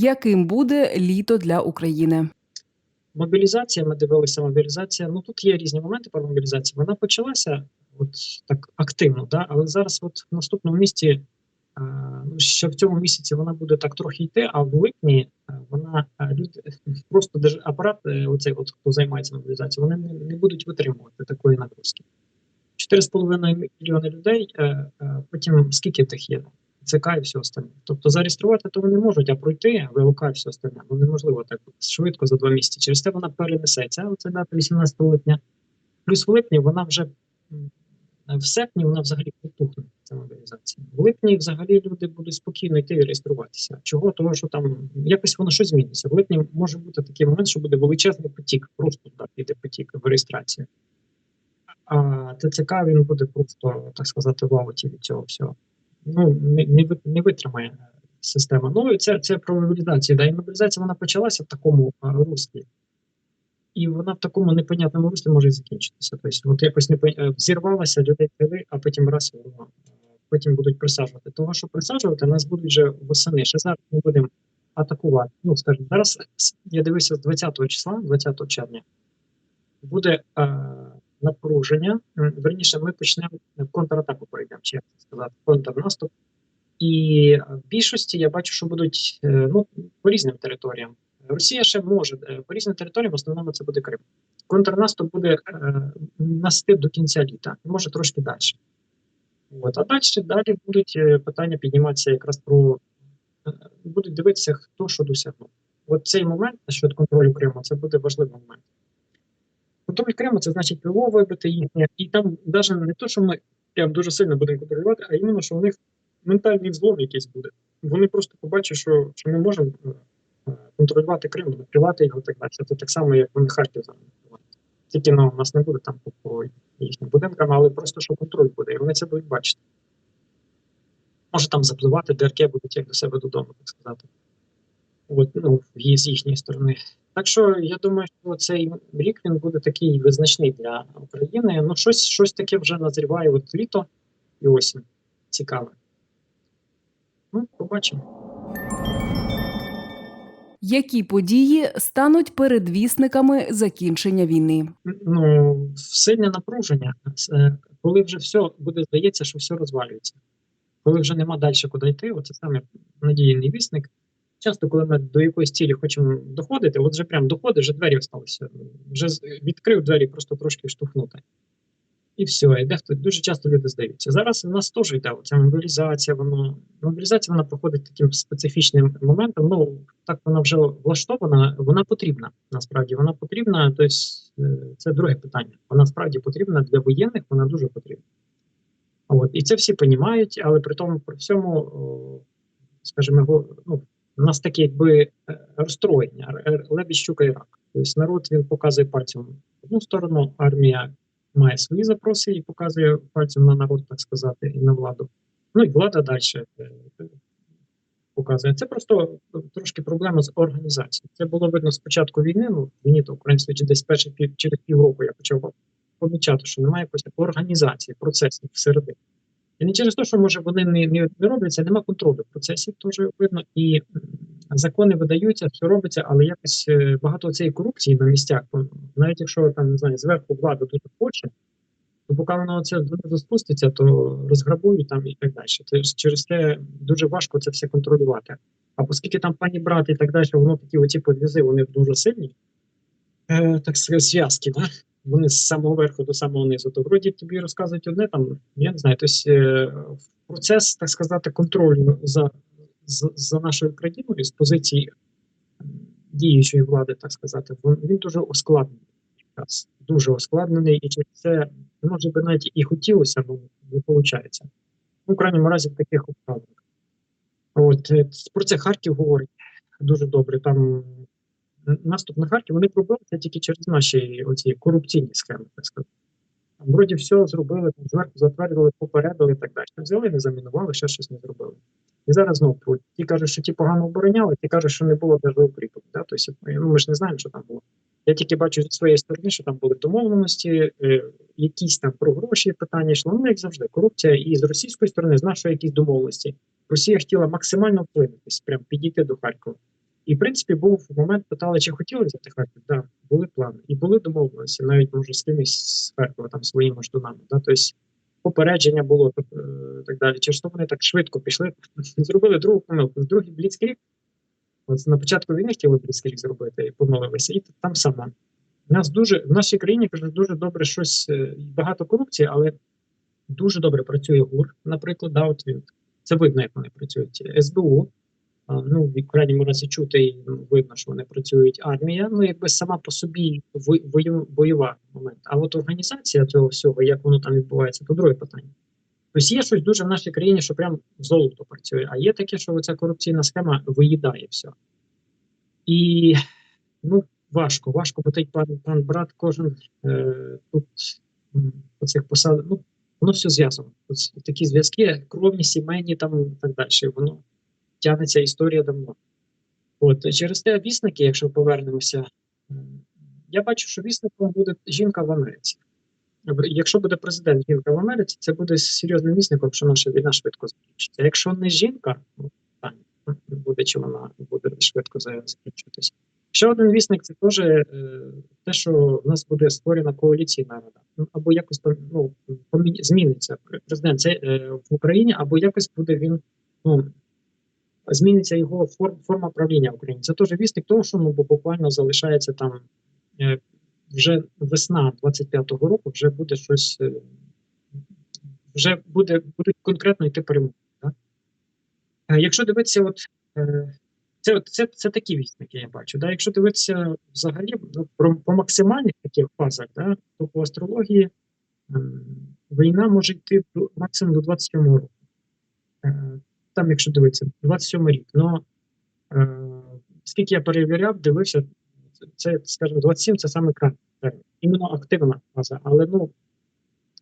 яким буде літо для України. Мобілізація, ми дивилися мобілізація. Ну тут є різні моменти про мобілізацію. Вона почалася от так активно, да? але зараз, от в наступному місті, е, ну, ще в цьому місяці вона буде так трохи йти, а в липні е, вона е, люди просто держ- апарат, оцей от хто займається мобілізацією, вони не, не будуть витримувати такої нагрузки. 4,5 мільйони людей. Потім скільки тих є? ЦК і все остальне. Тобто зареєструвати то вони можуть, а пройти ВЛК і все остальне. Ну неможливо так швидко за два місяці. Через те вона перенесеться. Оце дата 18 липня. Плюс в липні вона вже в серпні вона взагалі потухне. Ця мобілізація. В липні взагалі люди будуть спокійно йти і реєструватися. Чого? Того, що там якось воно щось зміниться. В липні може бути такий момент, що буде величезний потік, просто так іде потік в реєстрацію. А ТЦК він буде просто, так сказати, в ауті від цього всього ну, не, не, не витримає система. Ну, це, це про мобілізацію. Да, і мобілізація вона почалася в такому руслі. І вона в такому непонятному руслі може і закінчитися. Тобто, от якось не зірвалася, людей привели, а потім раз е, потім будуть присаджувати. Того, що присаджувати, нас будуть вже восени. Ще зараз ми будемо атакувати. Ну, скажімо, зараз я дивився з 20 числа, 20 червня, буде е, напруження. Верніше, ми почнемо контратаку перейдемо, чи як це сказати, контрнаступ. І е, в більшості я бачу, що будуть е, ну, по різним територіям. Росія ще може е, по різним територіям, в основному це буде Крим. Контрнаступ буде е, настиг до кінця літа, може трошки далі. От. А далі далі будуть е, питання підніматися якраз про е, будуть дивитися, хто що досягнув. От цей момент щодо контролю Криму це буде важливий момент. Контроль Криму це значить ПВО вибити їхнє, і там навіть не то, що ми прям дуже сильно будемо контролювати, а іменно, що у них ментальний взлом якийсь буде. Вони просто побачать, що, що ми можемо е, е, контролювати Крим, накривати його так далі. Це так само, як вони Харків зараз. Тільки ну, у нас не буде там по їхнім будинкам, але просто що контроль буде, і вони це будуть бачити. Може там запливати, ДРК будуть як до себе додому, так сказати. От, ну, з їхньої сторони. Так що я думаю, що цей рік він буде такий визначний для України. Ну, щось, щось таке вже назріває от літо і осінь. Цікаве. Ну, побачимо. Які події стануть передвісниками закінчення війни? Ну, сильне напруження. Коли вже все буде здається, що все розвалюється. Коли вже нема далі куди йти, оце саме надійний вісник. Часто, коли ми до якоїсь цілі хочемо доходити, от вже прям доходить, вже двері осталися. Вже відкрив двері, просто трошки штовхнути. І все, і дехто дуже часто люди здаються. Зараз у нас теж йде ця мобілізація. Воно мобілізація вона проходить таким специфічним моментом. Ну так вона вже влаштована, вона потрібна. Насправді вона потрібна. Тобто це друге питання. Вона справді потрібна для воєнних, вона дуже потрібна. От і це всі розуміють, але при тому при всьому, скажімо, ну, у нас таке якби е, розстроєння, лебідь, щука і рак. Тобто народ він показує пальцем в одну сторону, армія має свої запроси і показує пальцем на народ, так сказати, і на владу. Ну і влада далі е, показує. Це просто трошки проблема з організацією. Це було видно з початку війни. Ну мені то українською десь перші пів через півроку я почав помічати, що немає якоїсь організації процесів всередині. І не через те, що може вони не, не, не робляться, нема контролю процесів, теж видно, і закони видаються, все робиться, але якось е, багато цієї корупції на місцях, навіть якщо там не знаю, зверху влада дуже хоче, то поки воно це донизу спуститься, то розграбують там і так далі. Тобто через це дуже важко це все контролювати. А оскільки там пані брати і так далі, воно такі оці подвізи, вони дуже сильні, е, так сказати, зв'язки, да? вони з самого верху до самого низу, то вроді тобі розказують одне там, я не знаю, тобто е, процес, так сказати, контролю за, за, за нашою країною з позиції діючої влади, так сказати, він, дуже ускладнений. якраз, Дуже ускладнений, і через це може би навіть і хотілося, але не виходить. Ну, в крайньому разі в таких обставинах. От е, про це Харків говорить дуже добре. Там наступ на Харків вони пробилися тільки через наші оці корупційні схеми, так сказати. Вроді все зробили, там зверху затвердили, попередили і так далі. Взяли, не замінували, ще щось не зробили. І зараз знову. Ті кажуть, що ті погано обороняли, ті кажуть, що не було навіть укріпу. Да? Тобто, ну, ми ж не знаємо, що там було. Я тільки бачу зі своєї сторони, що там були домовленості, е, якісь там про гроші питання йшло. Ну, як завжди, корупція і з російської сторони, з нашої якісь домовленості. Росія хотіла максимально вплинутись, прям підійти до Харкова. І, в принципі, був момент, питали, чи хотіли взяти Харків. Так, були плани. І були домовленості, навіть може з кимось з Харкова, там своїми ждунами. Да? Тобто попередження було е, так далі. Через то вони так швидко пішли, зробили другу помилку. Другий бліцкрік. От на початку війни хотіли бліцкрік зробити і помилилися. І там саме. У нас дуже в нашій країні кажуть, дуже добре щось е, багато корупції, але дуже добре працює ГУР, наприклад, да, от він це видно, як вони працюють. СБУ, а, ну в крайньому разі чути і видно, що вони працюють. Армія, ну якби сама по собі бойова момент. А от організація цього всього, як воно там відбувається, то друге питання. Тобто є щось дуже в нашій країні, що прям золото працює, а є таке, що ця корупційна схема виїдає все. І ну, важко, важко, бо пан, пан брат кожен е, тут по цих посадах, ну, воно все зв'язано. Такі зв'язки, кровні, сімейні там і так далі. Воно тягнеться історія давно. От через те вісники, якщо повернемося, я бачу, що вісником буде жінка в Америці. Якщо буде президент жінка в Америці, це буде серйозним вісником, що наша війна швидко закінчиться. Якщо не жінка, ну питання буде чи вона буде швидко за- закінчуватися. Ще один вісник це теж е, те, що в нас буде створена коаліційна рада. Ну, або якось там ну, зміниться президент це, е, в Україні, або якось буде він ну, зміниться його форм, форма правління в Україні. Це теж вісник того, що ну, буквально залишається там е, вже весна 25-го року, вже буде щось, е, вже буде, будуть конкретно йти перемоги. Да? Е, Якщо дивитися, от це, це, це такі вісники, я бачу. Да? Якщо дивитися взагалі ну, про, по максимальних таких фазах, да, то по астрології ем, війна може йти максимум до 27 року. Е, Там, якщо дивитися, 27 рік. Но е, скільки я перевіряв, дивився, це, скажімо, 27 це саме термін. Іменно активна фаза. Але ну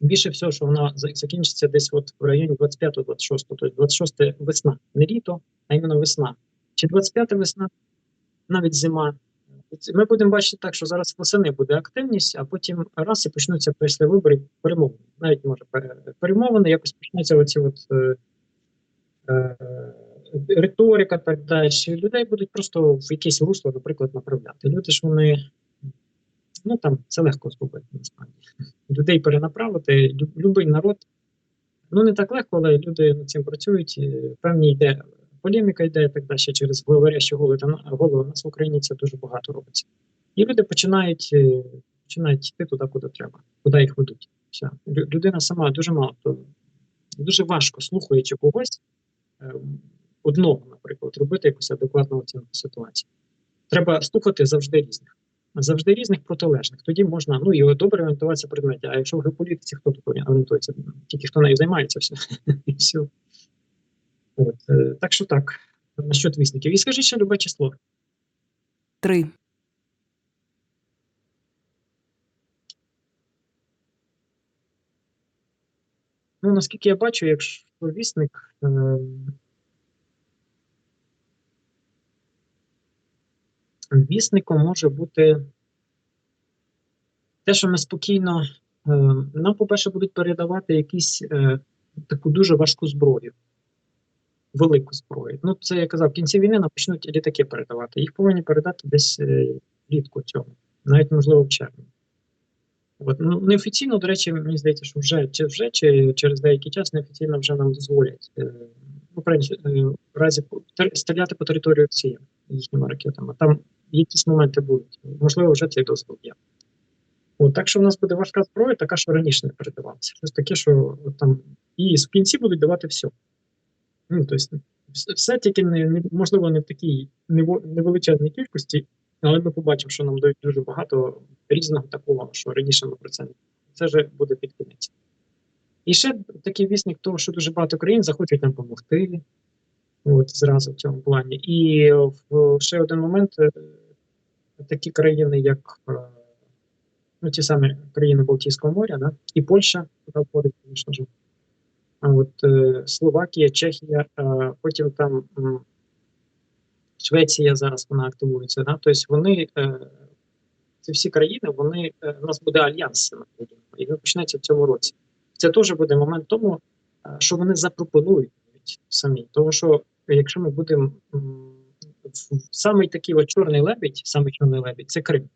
більше всього, що вона закінчиться десь от в районі 25-26, тобто 26 весна, не літо, а іменно весна. Чи 25 весна, навіть зима. Ми будемо бачити так, що зараз восени буде активність, а потім раз і почнуться після виборів перемовини. Навіть може перемовини, якось почнуться оці от. Е, риторика так далі. Людей будуть просто в якесь русло, наприклад, направляти. Люди ж вони, ну там це легко зробити насправді. Людей перенаправити, лю- любий народ. Ну не так легко, але люди над цим працюють. Певні йде полеміка йде і так далі через говорящі голови. Голови. У нас в Україні це дуже багато робиться. І люди починають, е, починають йти туди, куди треба, куди їх ведуть. Все. Людина сама дуже мало дуже важко слухаючи когось одного, наприклад, робити якусь адекватну оцінку ситуації. Треба слухати завжди різних. Завжди різних протилежних. Тоді можна ну і добре орієнтуватися предметі. А якщо в геополітиці, хто тут орієнтується? Тільки хто нею займається, все. Все. От, е, так що так, насчет вісників. І скажи ще любе число. 3, Ну, наскільки я бачу, якщо вісник. Е, вісником може бути те, що ми спокійно. Е, нам, по-перше, будуть передавати якісь е, таку дуже важку зброю, велику зброю. Ну, це я казав, в кінці війни нам почнуть літаки передавати. Їх повинні передати десь влітку цього, навіть можливо в червні. От, ну, неофіційно, до речі, мені здається, що вже чи вже чи через деякий час неофіційно вже нам дозволять е, ну, в разі, стріляти по території Росії їхніми ракетами. Там якісь моменти будуть. Можливо, вже цей дозвіл є. От, так що в нас буде важка зброя, така, що раніше не передавалася. Щось таке, що от там і в кінці будуть давати все. Ну, тобто, все тільки не, не можливо не в такій невеличезній кількості, але ми побачимо, що нам дають дуже багато різного такого, що раніше ми про це не це вже буде під кінець. І ще такий вісник того, що дуже багато країн захочуть нам допомогти. От зразу в цьому плані. І в ще один момент е, такі країни, як е, ну, ті самі країни Балтійського моря, да? і Польща, туди входить, звісно ж. А от е, Словакія, Чехія, потім там Швеція зараз вона активується. Да? Тобто вони, е, ці всі країни, вони е, у нас буде альянс і він почнеться в цьому році. Це теж буде момент тому, е, що вони запропонують самі. Тому що якщо ми будемо самий такий от чорний лебідь, самий чорний лебідь це Крим.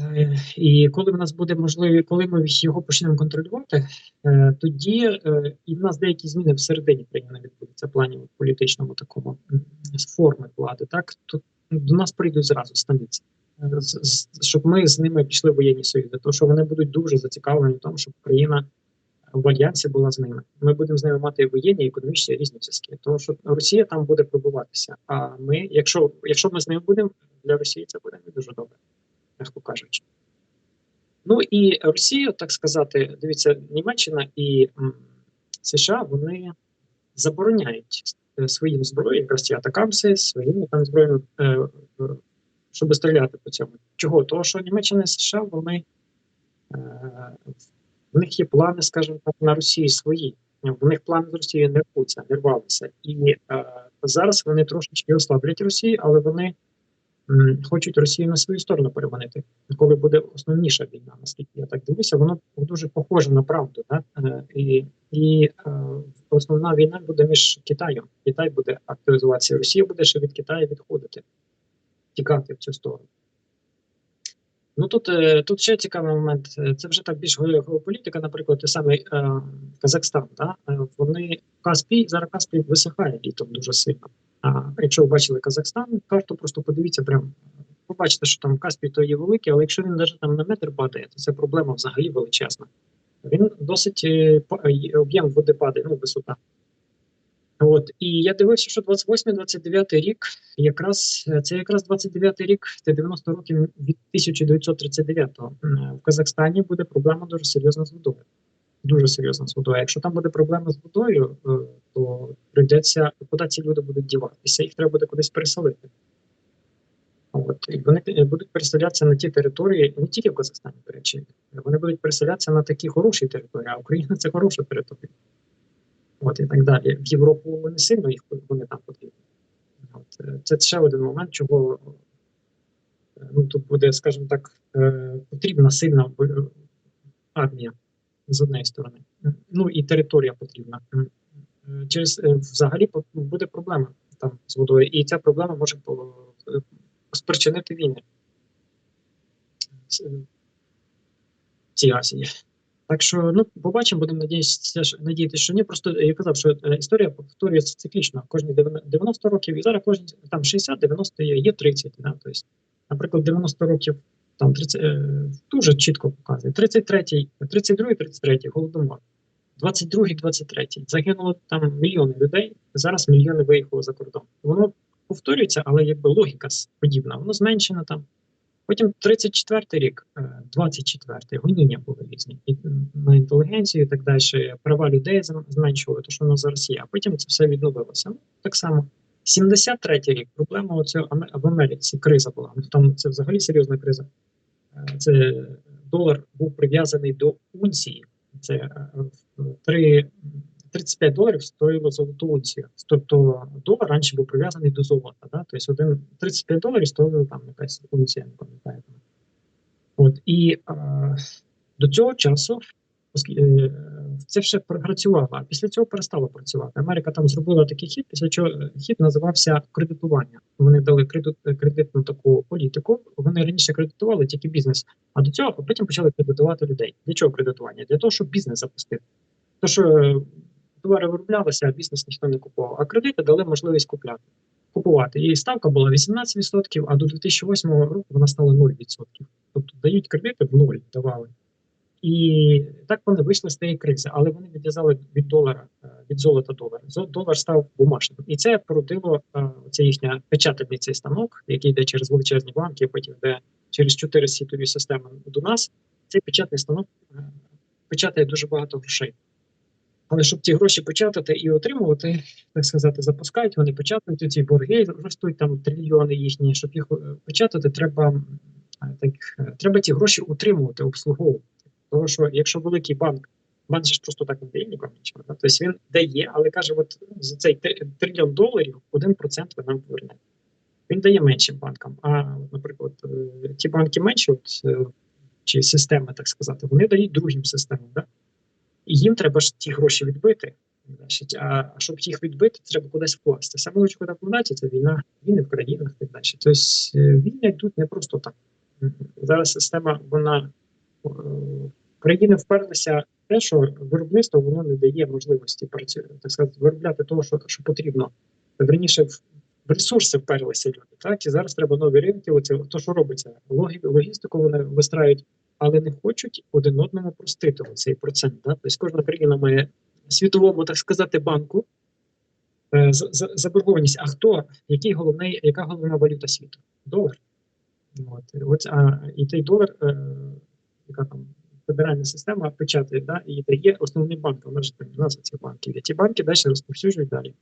Е, І коли в нас буде можливі, коли ми його почнемо контролювати, е, тоді е, і в нас деякі зміни всередині країни відбудуться плані політичному такому форми влади, так то до нас прийдуть зразу станиці, щоб ми з ними пішли в воєнні союзи, тому що вони будуть дуже зацікавлені в тому, щоб Україна в альянсі була з ними. Ми будемо з ними мати воєнні, економічні різні зв'язки. Тому що Росія там буде пробуватися. А ми, якщо якщо ми з ними будемо, для Росії це буде не дуже добре, м'яко кажучи. Ну і Росія, так сказати, дивіться, Німеччина і США вони забороняють е, своїм зброєю, якраз атакамси, своїми там зброями, е, щоб стріляти по цьому. Чого? Того, що Німеччина і США вони е, в них є плани, скажімо так, на Росії свої. В них плани з Росією не рвуться, не рвалися. І зараз вони трошечки ослаблять Росію, але вони хочуть Росію на свою сторону переманити. Коли буде основніша війна, наскільки я так дивлюся, воно дуже похоже на правду. Да? Е, і і е, основна війна буде між Китаєм. Китай буде активізуватися, Росія буде ще від Китаю відходити, тікати в цю сторону. Ну тут, е, тут ще цікавий момент. Це вже так більш ге- геополітика, наприклад, той самий е, Казахстан. Да? Вони Каспій, зараз Каспій висихає літом дуже сильно. А якщо ви бачили Казахстан, карту просто подивіться прям. Побачите, що там Каспій то є великий, але якщо він навіть там на метр падає, то це проблема взагалі величезна. Він досить е, е, об'єм води падає, ну висота. От і я дивився, що 28-29 рік, якраз це якраз 29 рік, це 90 років від 1939-го. М, В Казахстані буде проблема дуже серйозна з водою. Дуже серйозна з водою. Якщо там буде проблема з водою, е, то прийдеться, куди ці люди будуть діватися, їх треба буде кудись переселити. От і вони будуть переселятися на ті території, не тільки в Казахстані, до речі, вони будуть переселятися на такі хороші території, а Україна це хороша територія. От і так далі. В Європу не сильно їх вони там потрібні. От, е, це ще один момент, чого е, ну, тут буде, скажімо так, потрібна сильна армія з однієї сторони. Ну і територія потрібна. Е, Через е, взагалі по- буде проблема там з водою, і ця проблема може е, спричинити війни е, цій Азії. Так що, ну, побачимо, будемо надіятися, надіятися, що ні. Просто я казав, що е, історія повторюється циклічно. Кожні 90 років, і зараз кожні там 60-90 є, є 30. Да? Тобто, наприклад, 90 років там 30, е, дуже чітко показує. 33-й, 32-й, 33-й, голодомор. 22-й, 23-й. Загинуло там мільйони людей. Зараз мільйони виїхало за кордон. Воно повторюється, але якби логіка подібна. Воно зменшено там. Потім 34-й рік, е, 24-й, гоніння були різні і на інтелігенцію і так далі. Права людей зменшували, то що воно зараз є. А потім це все відновилося. Ну, так само. 73-й рік проблема Аме- в Америці. Криза була. Ну там це взагалі серйозна криза. Е, Це долар був прив'язаний до унції. Це 3, 35 доларів стоїло золоту унцію. Тобто долар раніше був прив'язаний до золота. Да? Тобто один 35 доларів стоїла там якась унція, не пам'ятаю. От і е, до цього часу е, це все працювало, а після цього перестало працювати. Америка там зробила такий хід, після чого е, хід називався кредитування. Вони дали кредит, кредитну таку політику. Вони раніше кредитували тільки бізнес, а до цього потім почали кредитувати людей. Для чого кредитування? Для того, щоб бізнес запустити. То що е, товари вироблялися, а бізнес ніхто не купував. А кредити дали можливість купляти. Купувати. І ставка була 18%, а до 2008 року вона стала 0%. Тобто дають кредити в нуль давали. І так вони вийшли з тієї кризи, але вони відв'язали від долара, е, від золота долар. Долар став бумажним. І це породило е, їхня печатальний цей станок, який йде через величезні банки, потім йде через чотири світові системи до нас. Цей печатний станок е, печатає дуже багато грошей. Але щоб ті гроші печатати і отримувати, так сказати, запускають, вони печатають ці борги, ростуть там трильйони їхні. Щоб їх печатати, треба так, треба ті гроші утримувати, обслуговувати. Тому що якщо великий банк, банк ж просто так не дає нікому нічого. Да? Тобто він дає, але каже: от за цей трильйон доларів 1% ви нам повернете. Він дає меншим банкам. А, наприклад, е, ті банки менші, от, е, чи системи, так сказати, вони дають другим системам. Да? І їм треба ж ті гроші відбити. Значить, а щоб їх відбити, треба кудись вкласти. Саме куди вкладати, це війна, війни в країнах так далі. Тобто е, війни йдуть не просто так. Зараз система, вона країни вперлися в те, що виробництво воно не дає можливості так сказати, виробляти того, що, що потрібно. Верніше, в ресурси вперлися люди. Так і зараз треба нові ринки. Оце то, що робиться, логі, логістику вони вистраюють, але не хочуть один одному простити цей процент. Да? Тобто кожна країна має світовому, так сказати, банку е, за- за- заборгованість. А хто, який головний, яка головна валюта світу? Долар. От, от, а, і той долар, е, яка там федеральна система печатає, да, і дає банкам, вона ж там назва цих банків. І ті банки далі розповсюджують далі.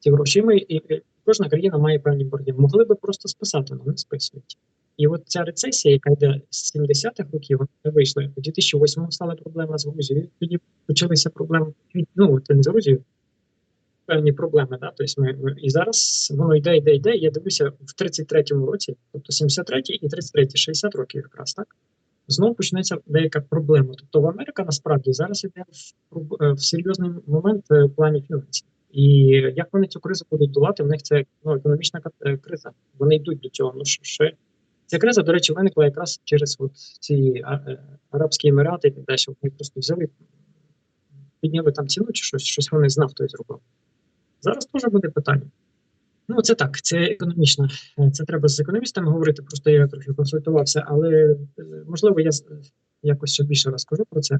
Ці гроші ми, і, кожна країна має певні борги. Могли би просто списати, але не списують. І от ця рецесія, яка йде з 70-х років, вона вийшла. У 2008-му стала проблема з Грузією. Тоді почалися проблеми. Ну, це не з Грузією, певні проблеми. Да? Тобто ми- і зараз воно йде, йде, йде. Я дивлюся в 33-му році, тобто 73-й і 33-й, 60 років якраз так. Знову почнеться деяка проблема. Тобто в Америка насправді зараз іде в, е, в серйозний момент е, в плані фінансів. І як вони цю кризу будуть долати, в них це ну, економічна е, криза. Вони йдуть до цього. Ну ще ця криза, до речі, виникла якраз через от ці Арабські Емірати і так далі. Вони просто взяли, підняли там ціну чи щось, щось вони з нафтою зробили. Зараз теж буде питання. Ну, це так, це економічно. Е, Це треба з економістами говорити. Просто я трохи консультувався, але е, можливо, я якось ще більше розкажу про це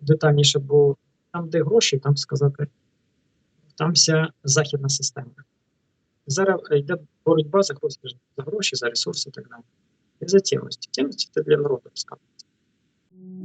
детальніше, бо там, де гроші, там сказати, там вся західна система. Зараз йде боротьба за гроші, за гроші, за ресурси і так далі. І за цінності. Цінності це для народу сказати.